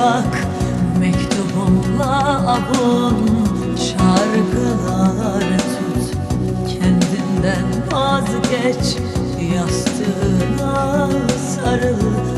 bak Mektubumla avun Şarkılar tut. Kendinden vazgeç Yastığına sarıl.